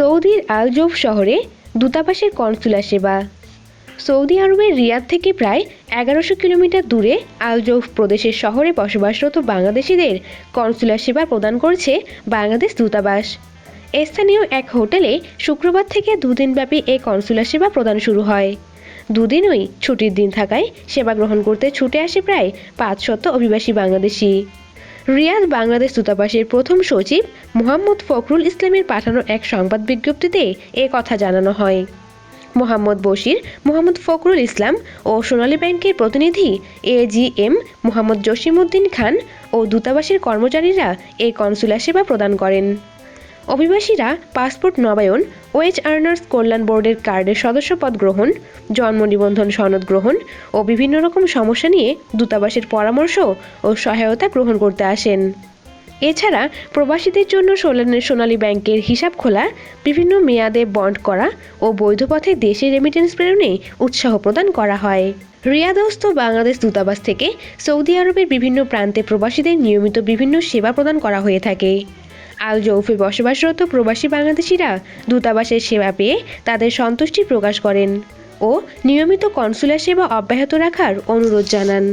সৌদির আল জৌফ শহরে দূতাবাসের কনসুলার সেবা। সৌদি আরবের রিয়াদ থেকে প্রায় এগারোশো কিলোমিটার দূরে আল জৌফ প্রদেশের শহরে বসবাসরত বাংলাদেশিদের কনসুলার সেবা প্রদান করছে বাংলাদেশ দূতাবাস। স্থানীয় এক হোটেলে শুক্রবার থেকে দুদিনব্যাপী এই কনসুলার সেবা প্রদান শুরু হয়। দুদিনই ছুটির দিন থাকায় সেবা গ্রহণ করতে ছুটে আসে প্রায় পাঁচশত অভিবাসী বাংলাদেশি। রিয়াদ বাংলাদেশ দূতাবাসের প্রথম সচিব মোহাম্মদ ফখরুল ইসলামের পাঠানো এক সংবাদ বিজ্ঞপ্তিতে এ কথা জানানো হয়। মোহাম্মদ বশির, মোহাম্মদ ফখরুল ইসলাম ও সোনালী ব্যাংকের প্রতিনিধি A G M Mohammad Jasimuddin Khan ও দূতাবাসের কর্মচারীরা এই কনসুলার সেবা প্রদান করেন। অভিবাসীরা পাসপোর্ট নবায়ন, ওয়েজ আর্নার্স কল্যাণ বোর্ডের কার্ডের সদস্যপদ গ্রহণ, জন্ম নিবন্ধন সনদ গ্রহণ ও বিভিন্ন রকম সমস্যা নিয়ে দূতাবাসের পরামর্শ ও সহায়তা গ্রহণ করতে আসেন। এছাড়া প্রবাসীদের জন্য সোনালী ব্যাংকের হিসাব খোলা, বিভিন্ন মেয়াদে বন্ড করা ও বৈধ পথে দেশে রেমিটেন্স প্রেরণে উৎসাহ প্রদান করা হয়। রিয়াদস্থ বাংলাদেশ দূতাবাস থেকে সৌদি আরবের বিভিন্ন প্রান্তে প্রবাসীদের নিয়মিত বিভিন্ন সেবা প্রদান করা হয়ে থাকে। আল জৌফে বসবাসরত প্রবাসী বাংলাদেশিরা দূতাবাসের সেবা পেয়ে তাদের সন্তুষ্টি প্রকাশ করেন ও নিয়মিত কনসুলার সেবা অব্যাহত রাখার অনুরোধ জানান।